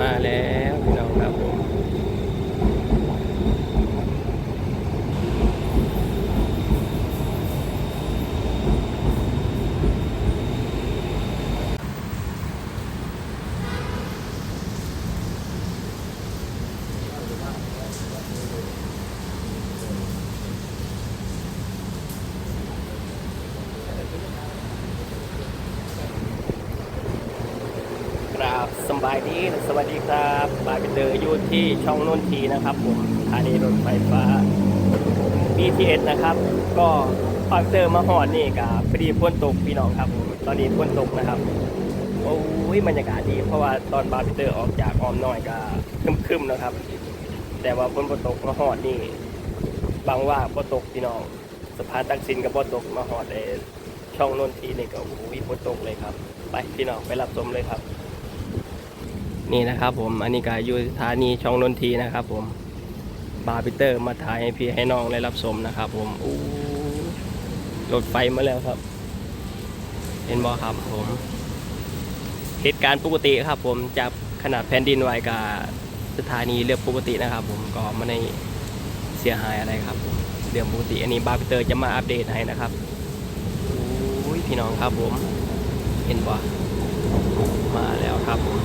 มาแล้วพี่น้องครับ สบายดีสวัสดีครับบายเป็นเดออยู่ที่ช่องนนทีนะครับผมสถานีรถไฟฟ้า BTS นะครับ ก็ปากเตอร์มาหอดนี่กับพอดีพ้นตกพี่น้องครับ ตอนนี้พ้นตกนะครับโอ้ยบรรยากาศดี เพราะว่าตอนบาร์พิเตอร์ออกจากออมน้อยก็คึมๆนะครับ แต่ว่าพ้นบ่ตกมาหอดนี่บางว่าบ่ตกพี่น้องสะพานตักสินกับบ่ตกมาหอดไอ้ช่องนนทีนี่ก็โอ้ยพ้นตกเลยครับ ไปพี่น้องไปรับชมเลยครับ นี่นะครับผมอันนี้ก็อยู่สถานีช่องนนทีนะครับผมบาร์พิเตอร์มาถ่ายให้พี่ให้น้องได้รับชมนะครับ ผมอู้รถไฟมาแล้วครับ เห็นบอครับผมเหตุการณ์ปกติครับ ผมจากขนาดแผ่นดินไหวกับสถานีเรือปกตินะครับ ผมก็ไม่ได้เสียหายอะไรครับผมเรื่องปกติอันนี้บาร์พิเตอร์จะมาอัปเดตให้นะครับอู้ยพี่น้องครับผม เห็นบอมาแล้วครับผม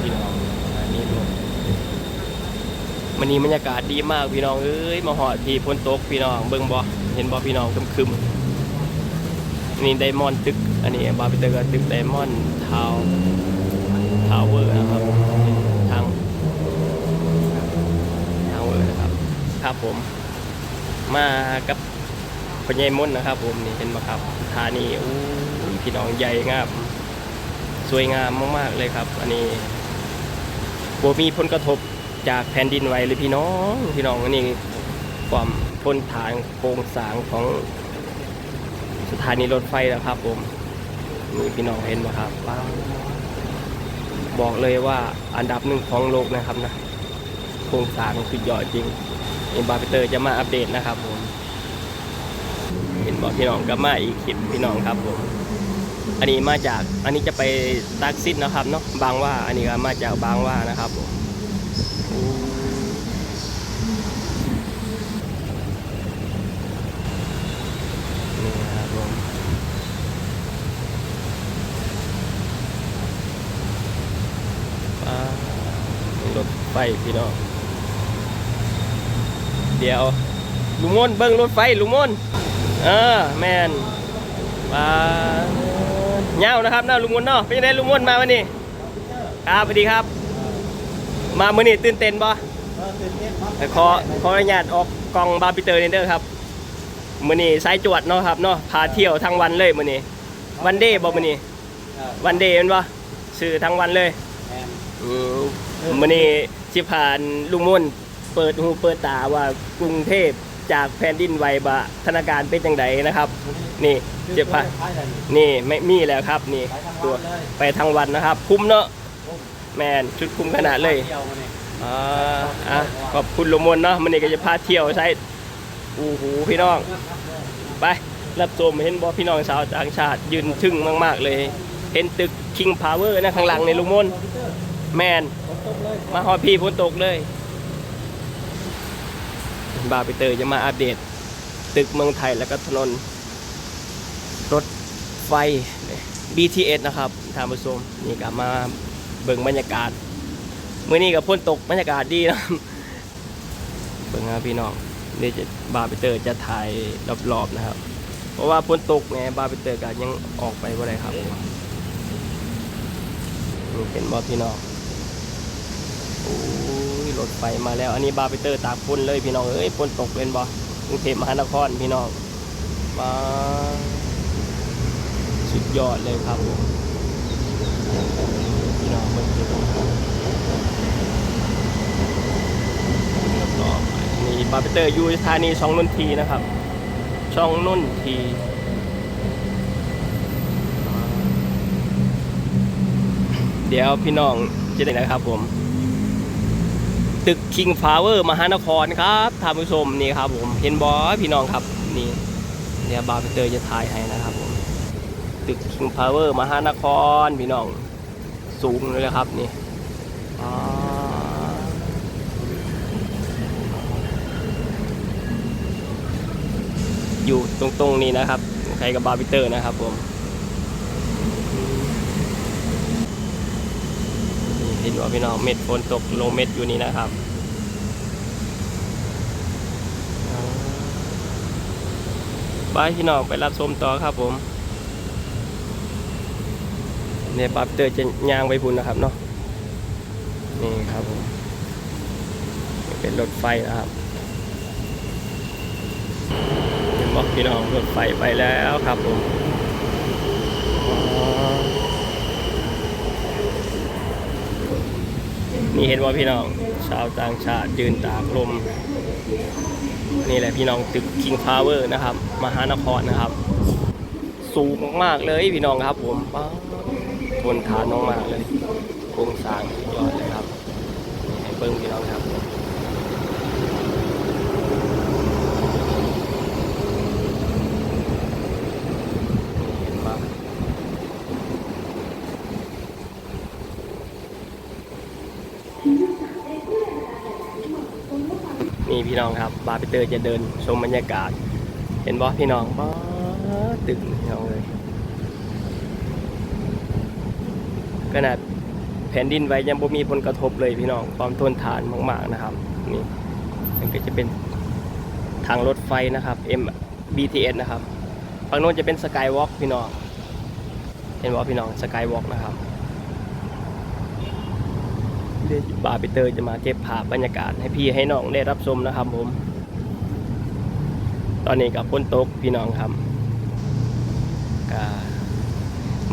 พี่น้องอันนี้รถันนี้บรรยากาศดีมากพี่น้องเอ้ยมาหอดทีพ้นตกพี่น้องเบิ่งบ่เห็นบ่พี่น้องคึมๆนี่ไดมอนด์ตึก อันนี้บาร์บิเตอร์ก็ตึกไดมอนด์ทาวทาวเวอร์นะครับทางทาวเวอร์นะครับครับผม มากับพญายมนต์นะครับ ผมนี่เห็นบ่ครับสถานีอู้พี่น้องใหญ่งามสวยงามมากๆเลยครับ อันนี้บ่มีผลกระทบ จากแผ่นดินไหวเลยพี่น้องพี่น้องอันนี้ความทนทานโครงสร้างของสถานีรถไฟนะครับผมนี่พี่น้องเห็นไหมครับว้าบอกเลยว่าอันดับหนึ่งของโลกนะครับนะโครงสร้างสุดยอดจริงอินบาร์เตอร์จะมาอัปเดตนะครับผมเห็นบอกพี่น้องก็มาอีกคลิปพี่น้องครับผมอันนี้มาจากอันนี้จะไปตักซิดนะครับเนาะบางว่าอันนี้ก็มาจากบางว่านะครับผม นี่ครับผมรถไฟพี่น้อง เดี๋ยว ลุงมนเบิ้งรถไฟลุงมนเออแมนมาเงานะครับน้าลุงมนเนาะเป็นยังไงลุงมนมาวันนี้ ครับสวัสดีครับ มามื่อนี้ตื่นเต้นบ่ขอขออนุญาตออกกล่องบาร์บิเตอร์นี่เด้อครับมื่อนี้สายจวดเนาะครับเนาะพาเที่ยวทั้งวันเลยมื่อนี้วันเดย์บ่มื่อนี้วันเดย์แมันบ่ซื้อทั้งวันเลยอืมมื่อนี้สิผ่านลุงมนเปิดหูเปิดตาว่ากรุงเทพจากแผ่นดินไหวบะธนาการเป็นจังไดนะครับ นี่เจ็บผ่านนี่ไม่มีแล้วครับ นี่ตัวไปทั้งวันนะครับ คุ้มเนาะ แมนชุดคุ้มขนาดเลยอ่าอะขอบคุณลุงมนเนาะมันนี่ก็จะพาเที่ยวใช้อู้หูพี่น้อง ไปรับชมเห็นบอพี่น้องชาวต่างชาติยืนทึ่งมาก ๆ เลย เห็นตึก King Power นะข้างหลังในลุงมนแมนมาฮอดพี่ฝนตกเลย บาร์ไปเตอร์จะมาอัปเดต ตึกเมืองไทยแล้วก็ถนน รถไฟ BTS นะครับท่านผู้ชมนี่ก็มา เบิ่งบรรยากาศเมื่อนี้กับพ่นตกบรรยากาศดีนะเบิ่งนะพี่น้องนี่จะบาร์ไปเตอร์จะถ่ายรอบๆนะครับ เพราะว่าพ่นตกไงบาร์ไปเตอร์ก็ยังออกไปบ่ได้ครับนี่เป็นบอพี่น้องโอ้ยรถไฟมาแล้ว อันนี้บาร์ไปเตอร์ตากฝนเลยพี่น้องเอ้ยฝนตกเป็นบ่กรุงเทพมหานครพี่น้องมาสุดยอดเลยครับผม พี่น้องมันคือรอบๆนี่บาร์เบเตอร์ยูสถานีช่องนุ่นทีนะครับ ช่องนุ่นทีเดี๋ยวพี่น้องจะได้นะครับผม ตึก King Power มหานครครับท่านผู้ชมนี่ครับผมเห็นบอพี่น้องครับนี่เดี๋ยวบาร์เตอร์จะถ่ายให้นะครับผม ตึก King Power มหานครพี่น้อง สูงเลยนะครับนี่อ่าอยู่ตรงๆนี้นะครับ ใครกับบาร์บิเตอร์นะครับผมนี่เห็นว่าพี่น้องเม็ดฝนตกลงเม็ดอยู่นี่นะครับบายพี่น้องไปรับชมต่อครับผม เนี่ยบับเตอร์จะยางไปพุ่นนะครับเนาะนี่ครับผมเป็นรถไฟนะครับเห็นบอกพี่น้องรถไฟไปแล้วครับผมนี่เห็นว่าพี่น้องชาวต่างชาติยืนตากลม นี่แหละพี่น้องตึก King Power นะครับ มหานครนะครับ สูงมากเลยพี่น้องครับผมป้า ดทนทานมากเลยโครงสร้างยอดเลยครับให้เบิ้งพี่น้องครับนี่เห็นปะนี่พี่น้องครับ บาร์เปเตอร์จะเดินชมบรรยากาศ เห็นบอพี่น้องบ้าดตึกพี่น้องเลย ขนาดแผ่นดินไหวยังบ่มีผลกระทบเลยพี่น้องความทนทานมากๆนะครับนี่มันก็จะเป็นทางรถไฟนะครับ M BTS นะครับฝั่งโน้นจะเป็นสกายวอล์กพี่น้องเห็นว่าพี่น้องสกายวอล์กนะครับเดี๋ยวบาร์เปเตอร์จะมาเก็บภาพบรรยากาศให้พี่ให้น้องได้รับชมนะครับผม ตอนนี้กับพ้นตกพี่น้องครับ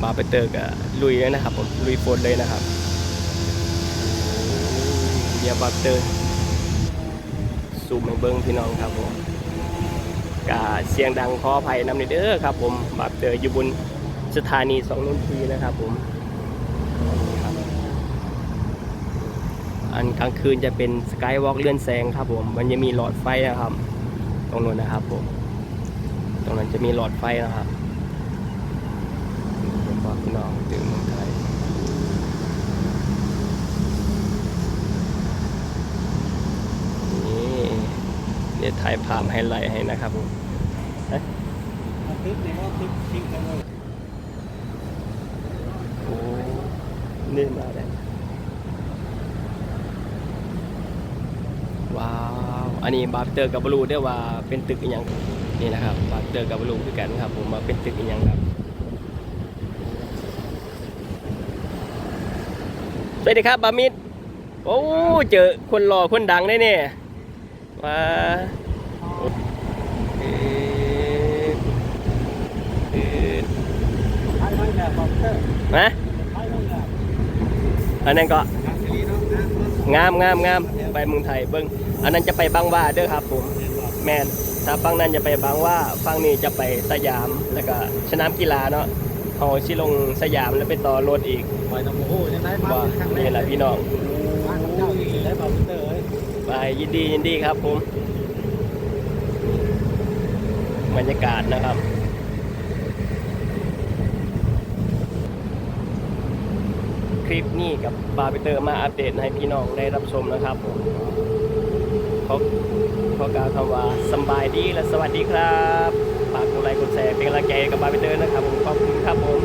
บาร์เปเตอร์กับลุยเลยนะครับผมลุยฝนเลยนะครับเดี๋ยวบาเปเตอร์ซูมให้เบิ้งพี่น้องครับผมกาเสียงดังขออภัยนำในเด้อครับผมบาเปเตอร์อยู่บนสถานีสองนุ่นทีนะครับผมอันกลางคืนจะเป็นสกายวอล์กเลื่อนแสงครับผม มันจะมีหลอดไฟนะครับ ตรงนู้นนะครับผม ตรงนั้นจะมีหลอดไฟนะครับ น้องถึงเมืองไทยนี่เดี๋ยวถ่ายภาพให้ไลท์ให้นะครับผมตึกเนี่ยว่าตึกทิ้งกันเลยโอ้นี่มาแล้วว้าว อันนี้บาร์เตอร์กับบรูได้ว่าเป็นตึกอหย่างนี่นะครับบาร์เตอร์กับบรูคือกันครับ ผมมาเป็นตึกอหย่างครับ สวัสดีครับบามิดโอ้เจอคนหล่อคนดังได้เนี่ยมาเอ๊ะเอ๊ะใช่ไหมเนี่ยคอมพิวเตอร์นะใช่ไหมเนี่ยอันนั้นก็งานซีรีส์เนาะงามงามงามไปเมืองไทยเบิ้งอันนั้นจะไปบางว่าเด้อครับผมแมนถ้าฝั่งนั้นจะไปบางว่าฝั่งนี้จะไปสยามแล้วก็สนามกีฬาเนาะ เอาชิลงสยามแล้วไปต่อรถอีกปล่อยน้ำโอ้โหยังไงมาว่าครั้งแรนี่กแหละพี่น้องบ้านเจ้าอีกแล้วคอมพิวเตอร์เอ้ยไปยินดียินดีครับผมบรรยากาศนะครับ คลิปนี้กับบาร์เบเตอร์มาอัปเดตให้พี่น้องได้รับชมนะครับผม ขอขอกล่าวคำว่าสบายดีและสวัสดีครับฝากกดไลค์กดแชร์เป็นกำลังใจกับบาร์เบเตอร์นะครับผมขอบคุณครับผม